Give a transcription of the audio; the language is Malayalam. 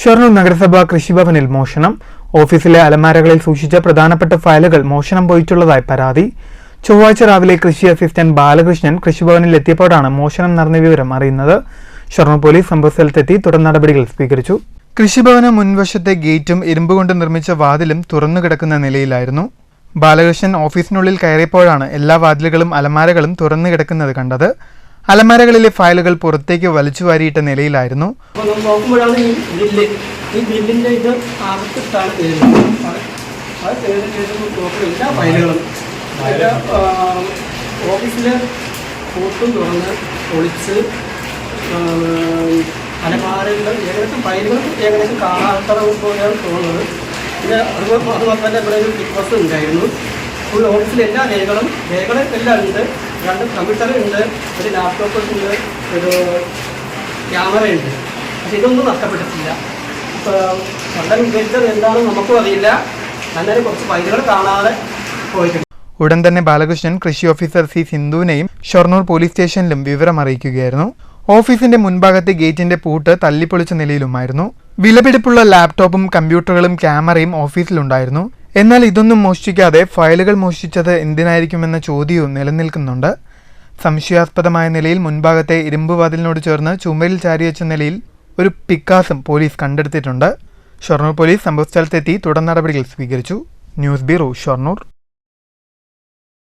ഷൊർണൂർ നഗരസഭ കൃഷിഭവനിൽ മോഷണം. ഓഫീസിലെ അലമാരകളിൽ സൂക്ഷിച്ച പ്രധാനപ്പെട്ട ഫയലുകൾ മോഷണം പോയിട്ടുള്ളതായി പരാതി. ചൊവ്വാഴ്ച രാവിലെ കൃഷി അസിസ്റ്റന്റ് ബാലകൃഷ്ണൻ കൃഷിഭവനിൽ എത്തിയപ്പോഴാണ് മോഷണം നടന്ന വിവരം അറിയുന്നത്. ഷൊർണൂർ പോലീസ് സംഭവസ്ഥലത്തെത്തി തുടർ നടപടികൾ സ്വീകരിച്ചു. കൃഷിഭവന് മുൻവശത്തെ ഗേറ്റും ഇരുമ്പ് കൊണ്ട് നിർമ്മിച്ച വാതിലും തുറന്നു കിടക്കുന്ന നിലയിലായിരുന്നു. ബാലകൃഷ്ണൻ ഓഫീസിനുള്ളിൽ കയറിയപ്പോഴാണ് എല്ലാ വാതിലുകളും അലമാരകളും തുറന്നു കിടക്കുന്നത് കണ്ടത്. അലമാരകളിലെ ഫയലുകൾ പുറത്തേക്ക് വലിച്ചു വാരിയിട്ട നിലയിലായിരുന്നു. ഓഫീസിലെ കൂട്ടും തുറന്ന് ഒളിച്ച് അലമാരകൾ ഏകദേശം ഫയലുകൾ ഏകദേശം കാണാത്തത് പോലെയാണ് തോന്നുന്നത്. പിന്നെ അതുപോലെ തന്നെ ഇവിടെ ഒരു ബിഗ് ഫുൾ ഓഫീസിലെ എല്ലാ രേഖകളും രേഖകൾ എല്ലാം ഉണ്ട്. രണ്ട് കമ്പ്യൂട്ടറുണ്ട് ഒരു ലാപ്ടോപ്പ് ഉണ്ട് ഒരു ക്യാമറയുണ്ട് പക്ഷെ ഇതൊന്നും നഷ്ടപ്പെട്ടിട്ടില്ല. ഇപ്പോൾ വളരെ ഉദ്ദേശിച്ചത് എന്താണെന്ന് നമുക്കും അറിയില്ല. അങ്ങനെ കുറച്ച് ഫയലുകൾ കാണാതെ പോയിട്ടുണ്ട്. ഉടൻ തന്നെ ബാലകൃഷ്ണൻ കൃഷി ഓഫീസർ സി സിന്ധുവിനെയും ഷൊർണൂർ പോലീസ് സ്റ്റേഷനിലും വിവരം അറിയിക്കുകയായിരുന്നു. ഓഫീസിന്റെ മുൻഭാഗത്തെ ഗേറ്റിന്റെ പൂട്ട് തല്ലിപ്പൊളിച്ച നിലയിലുമായിരുന്നു. വിലപിടിപ്പുള്ള ലാപ്ടോപ്പും കമ്പ്യൂട്ടറുകളും ക്യാമറയും ഓഫീസിലുണ്ടായിരുന്നു എന്നാൽ ഇതൊന്നും മോഷ്ടിക്കാതെ ഫയലുകൾ മോഷ്ടിച്ചത് എന്തിനായിരിക്കുമെന്ന ചോദ്യവും നിലനിൽക്കുന്നുണ്ട്. സംശയാസ്പദമായ നിലയിൽ മുൻഭാഗത്തെ ഇരുമ്പ് വാതിലിനോട് ചേർന്ന് ചുമരിൽ ചാരിവെച്ച നിലയിൽ ഒരു പിക്കാസും പോലീസ് കണ്ടെടുത്തിട്ടുണ്ട്. ഷൊർണൂർ പോലീസ് സംഭവസ്ഥലത്തെത്തി തുടർ നടപടികൾ സ്വീകരിച്ചു. News bureau Shoranur.